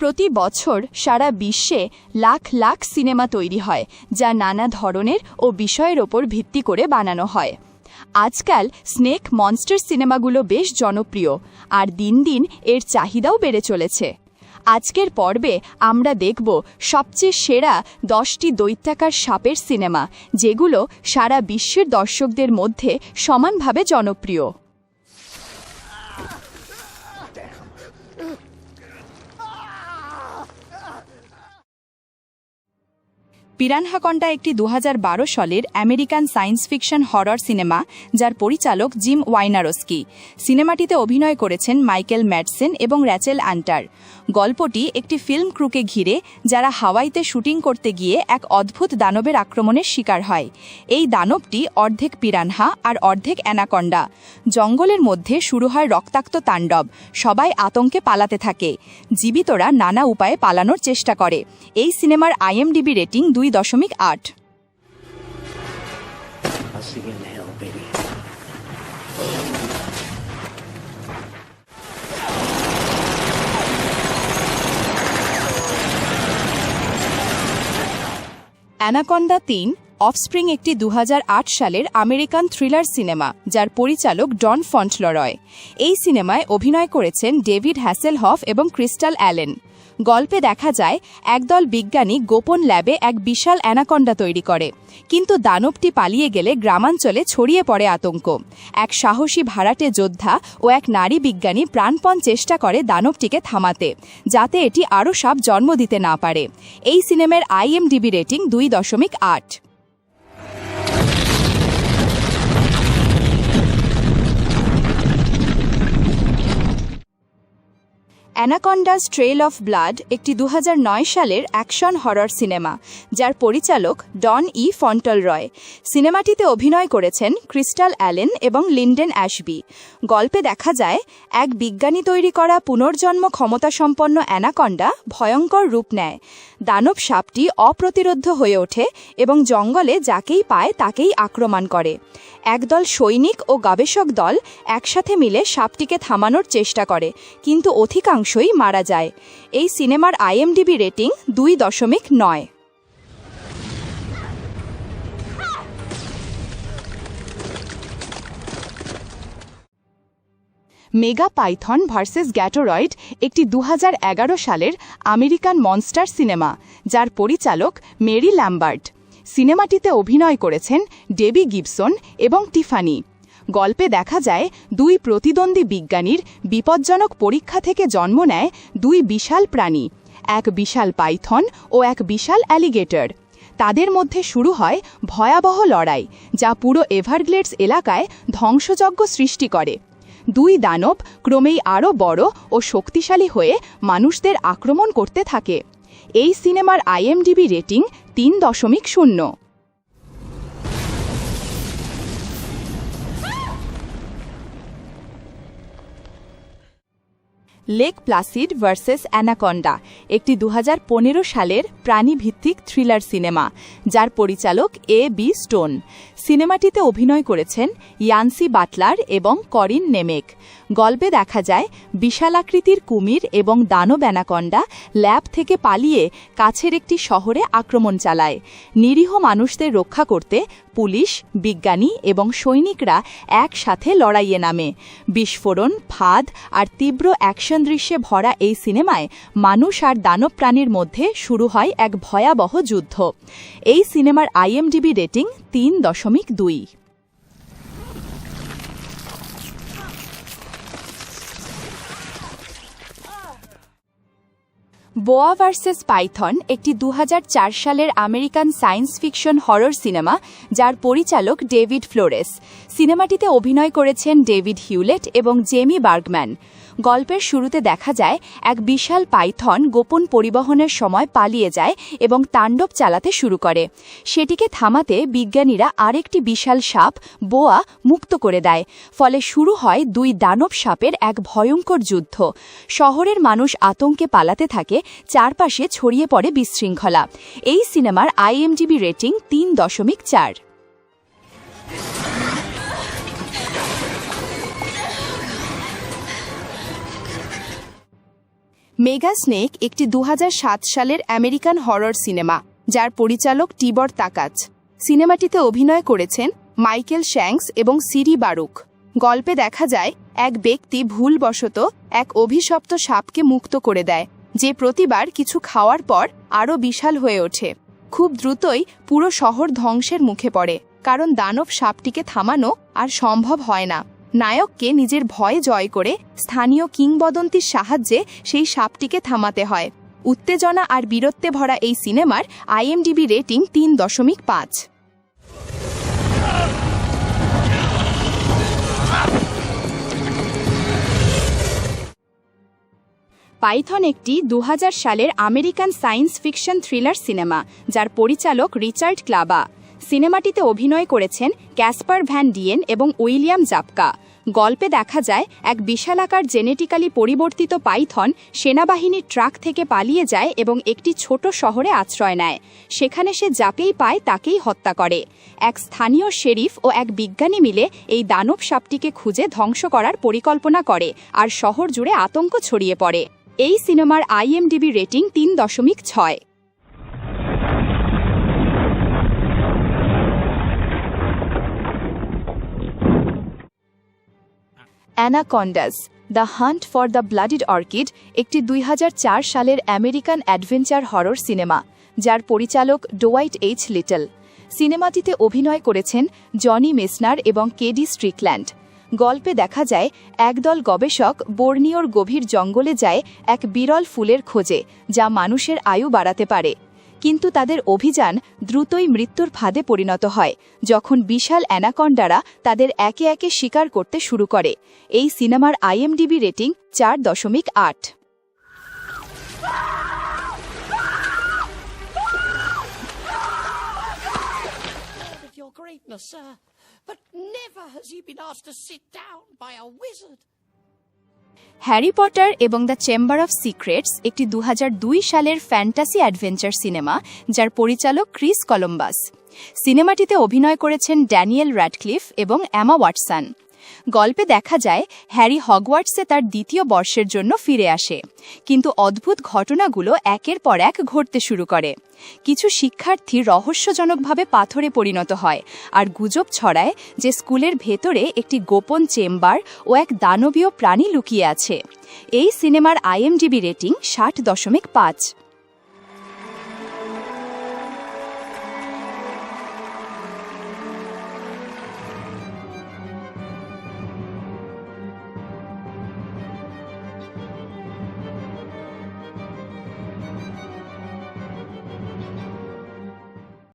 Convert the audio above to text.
প্রতি বছর সারা বিশ্বে লাখ লাখ সিনেমা তৈরি হয়, যা নানা ধরনের ও বিষয়ের ওপর ভিত্তি করে বানানো হয়। আজকাল স্নেক মনস্টার সিনেমাগুলো বেশ জনপ্রিয়, আর দিন দিন এর চাহিদাও বেড়ে চলেছে। আজকের পর্বে আমরা দেখব সবচেয়ে সেরা দশটি দৈত্যাকার সাপের সিনেমা, যেগুলো সারা বিশ্বের দর্শকদের মধ্যে সমানভাবে জনপ্রিয়। পিরানহাকন্ডা একটি দু হাজার বারো সালের American science fiction horror cinema, যার পরিচালক জিম ওয়াইনারস্কি। সিনেমাটিতে অভিনয় করেছেন মাইকেল ম্যাডসেন এবং র্যাচেল আন্টার। গল্পটি একটি ফিল্ম ক্রুকে ঘিরে, যারা হাওয়াইতে শুটিং করতে গিয়ে এক অদ্ভুত দানবের আক্রমণের শিকার হয়। এই দানবটি অর্ধেক পিরানহা আর অর্ধেক অ্যানাকন্ডা। জঙ্গলের মধ্যে শুরু হয় রক্তাক্ত তাণ্ডব, সবাই আতঙ্কে পালাতে থাকে। জীবিতরা নানা উপায়ে পালানোর চেষ্টা করে। এই সিনেমার আইএমডিবি রেটিং দুই দশমিক আট. অ্যানাকন্ডা তিন, অফস্প্রিং একটি দু হাজার আট সালের আমেরিকান থ্রিলার সিনেমা, যার পরিচালক ডন ফন্টলরয় এই সিনেমায় অভিনয় করেছেন ডেভিড হ্যাসেলহফ এবং ক্রিস্টাল অ্যালেন গল্পে দেখা যায়, একদল বিজ্ঞানী গোপন ল্যাবে এক বিশাল অ্যানাকন্ডা তৈরি করে। কিন্তু দানবটি পালিয়ে গেলে গ্রামাঞ্চলে ছড়িয়ে পড়ে আতঙ্ক। এক সাহসী ভাড়াটে যোদ্ধা ও এক নারী বিজ্ঞানী প্রাণপণ চেষ্টা করে দানবটিকে থামাতে, যাতে এটি আরও সাপ জন্ম দিতে না পারে। এই সিনেমার আইএমডিবি রেটিং দুই দশমিক আট। অ্যানাকন্ডাস ট্রেল অফ ব্লাড একটি দু হাজার নয় সালের অ্যাকশন হরর সিনেমা, যার পরিচালক ডন ই ফন্টল রয় সিনেমাটিতে অভিনয় করেছেন ক্রিস্টাল অ্যালেন এবং লিন্ডেন অ্যাশবি। গল্পে দেখা যায়, এক বিজ্ঞানী তৈরি করা পুনর্জন্ম ক্ষমতাসম্পন্ন অ্যানাকন্ডা ভয়ঙ্কর রূপ নেয়। দানব সাপটি অপ্রতিরোধ্য হয়ে ওঠে এবং জঙ্গলে যাকেই পায় তাকেই আক্রমণ করে। একদল সৈনিক ও গবেষক দল একসাথে মিলে সাপটিকে থামানোর চেষ্টা করে, কিন্তু অধিকাংশই মারা যায়। এই সিনেমার আইএমডিবি রেটিং দুই দশমিক নয়। মেগা পাইথন ভার্সেস গ্যাটোরয়েড একটি দু হাজার এগারো সালের আমেরিকান মনস্টার সিনেমা, যার পরিচালক মেরি ল্যাম্বার্ট সিনেমাটিতে অভিনয় করেছেন ডেবি গিবসন এবং টিফানি। গল্পে দেখা যায়, দুই প্রতিদ্বন্দ্বী বিজ্ঞানীর বিপজ্জনক পরীক্ষা থেকে জন্ম নেয় দুই বিশাল প্রাণী, এক বিশাল পাইথন ও এক বিশাল অ্যালিগেটর। তাদের মধ্যে শুরু হয় ভয়াবহ লড়াই, যা পুরো এভারগ্লেডস এলাকায় ধ্বংসযজ্ঞ সৃষ্টি করে। দুই দানব ক্রমেই আরও বড় ও শক্তিশালী হয়ে মানুষদের আক্রমণ করতে থাকে। এই সিনেমার আইএমডিবি রেটিং তিন দশমিক শূন্য। লেক প্লাসিড ভার্সেস অ্যানাকন্ডা, একটি দু হাজার পনেরো সালের প্রাণীভিত্তিক থ্রিলার সিনেমা, যার পরিচালক এ বি স্টোন। সিনেমাটিতে অভিনয় করেছেন ইয়ানসি বাটলার এবং করিন নেমেক। গল্পে দেখা যায়, বিশালাকৃতির কুমির এবং দানব অ্যানাকন্ডা ল্যাব থেকে পালিয়ে কাছের একটি শহরে আক্রমণ চালায়। নিরীহ মানুষদের রক্ষা করতে পুলিশ, বিজ্ঞানী এবং সৈনিকরা একসাথে লড়াইয়ে নামে। বিস্ফোরণ, ফাঁদ আর তীব্র অ্যাকশন দৃশ্যে ভরা এই সিনেমায় মানুষ আর দানব প্রাণীর মধ্যে শুরু হয় এক ভয়াবহ যুদ্ধ। এই সিনেমার আইএমডিবি রেটিং তিন দশমিক দুই। বোয়া ভার্সেস পাইথন একটি দু হাজার চার সালের American science fiction horror cinema, যার পরিচালক ডেভিড ফ্লোরেস। সিনেমাটিতে অভিনয় করেছেন ডেভিড হিউলেট এবং জেমি বার্গম্যান। গল্পের শুরুতে দেখা যায়, এক বিশাল পাইথন গোপন পরিবহনের সময় পালিয়ে যায় এবং তাণ্ডব চালাতে শুরু করে। সেটিকে থামাতে বিজ্ঞানীরা আরেকটি বিশাল সাপ, বোয়া, মুক্ত করে দেয়। ফলে শুরু হয় দুই দানব সাপের এক ভয়ঙ্কর যুদ্ধ। শহরের মানুষ আতঙ্কে পালাতে থাকে চারপাশে ছড়িয়ে পড়ে বিশৃঙ্খলা। এই সিনেমার আইএমডিবি রেটিং তিন দশমিক চার। মেগা স্নেক একটি দু হাজার সাত সালের আমেরিকান হরর সিনেমা, যার পরিচালক টিবর তাকাচ। সিনেমাটিতে অভিনয় করেছেন মাইকেল শ্যাংস এবং সিরি বারুক। গল্পে দেখা যায়, এক ব্যক্তি ভুলবশত এক অভিশপ্ত সাপকে মুক্ত করে দেয়। যে প্রতিবার কিছু খাওয়ার পর আরও বিশাল হয়ে ওঠে। খুব দ্রুতই পুরো শহর ধ্বংসের মুখে পড়ে, কারণ দানব সাপটিকে থামানো আর সম্ভব হয় না। নায়ককে নিজের ভয় জয় করে স্থানীয় কিংবদন্তির সাহায্যে সেই সাপটিকে থামাতে হয়। উত্তেজনা আর বীরত্বে ভরা এই সিনেমার আইএমডিবি রেটিং তিন দশমিক পাঁচ। পাইথন একটি দু হাজার সালের আমেরিকান সায়েন্স ফিকশন থ্রিলার সিনেমা, যার পরিচালক রিচার্ড ক্লাবা। সিনেমাটিতে অভিনয় করেছেন ক্যাসপার ভ্যান ডিয়েন এবং উইলিয়াম জাপকা। গল্পে দেখা যায়, এক বিশালাকার জেনেটিক্যালি পরিবর্তিত পাইথন সেনাবাহিনীর ট্রাক থেকে পালিয়ে যায় এবং একটি ছোট শহরে আশ্রয় নেয়। সেখানে সে যাকেই পায় তাকেই হত্যা করে। এক স্থানীয় শেরিফ ও এক বিজ্ঞানী মিলে এই দানব সাপটিকে খুঁজে ধ্বংস করার পরিকল্পনা করে আর শহর জুড়ে আতঙ্ক ছড়িয়ে পড়ে। এই সিনেমার আইএমডিবি রেটিং তিন দশমিক ছয়। Anacondas, the hunt for the blood orchid, একটি দুই হাজার চার সালের আমেরিকান অ্যাডভেঞ্চার হরর সিনেমা, যার পরিচালক ডোয়াইট এইচ লিটল। সিনেমাটিতে অভিনয় করেছেন জনি মেসনার এবং কেডি স্ট্রিকল্যান্ড। গল্পে দেখা যায় একদল গবেষক বর্নিওর গভীর জঙ্গলে যায় এক বিরল ফুলের খোঁজে যা মানুষের আয়ু বাড়াতে পারে। কিন্তু তাদের অভিযান দ্রুতই মৃত্যুর ফাঁদে পরিণত হয় যখন বিশাল অ্যানাকন্ডারা তাদের একে একে শিকার করতে শুরু করে। এই সিনেমার আইএমডিবি রেটিং চার দশমিক আট। Greatness, sir. But never has he been asked to sit down by a wizard. Harry Potter এবং দ্য চেম্বার অফ সিক্রেটস একটি দু হাজার দুই সালের ফ্যান্টাসি অ্যাডভেঞ্চার সিনেমা যার পরিচালক ক্রিস কলম্বাস সিনেমাটিতে অভিনয় করেছেন ড্যানিয়েল র্যাডক্লিফ এবং অ্যামা ওয়াটসন গল্পে দেখা যায়, হ্যারি হগওয়ার্টসে তার দ্বিতীয় বর্ষের জন্য ফিরে আসে। কিন্তু অদ্ভুত ঘটনাগুলো একের পর এক ঘটতে শুরু করে। কিছু শিক্ষার্থী রহস্যজনকভাবে পাথরে পরিণত হয় আর গুজব ছড়ায় যে স্কুলের ভেতরে একটি গোপন চেম্বার ও এক দানবীয় প্রাণী লুকিয়ে আছে। এই সিনেমার আইএমডিবি রেটিং ষাট দশমিক পাঁচ।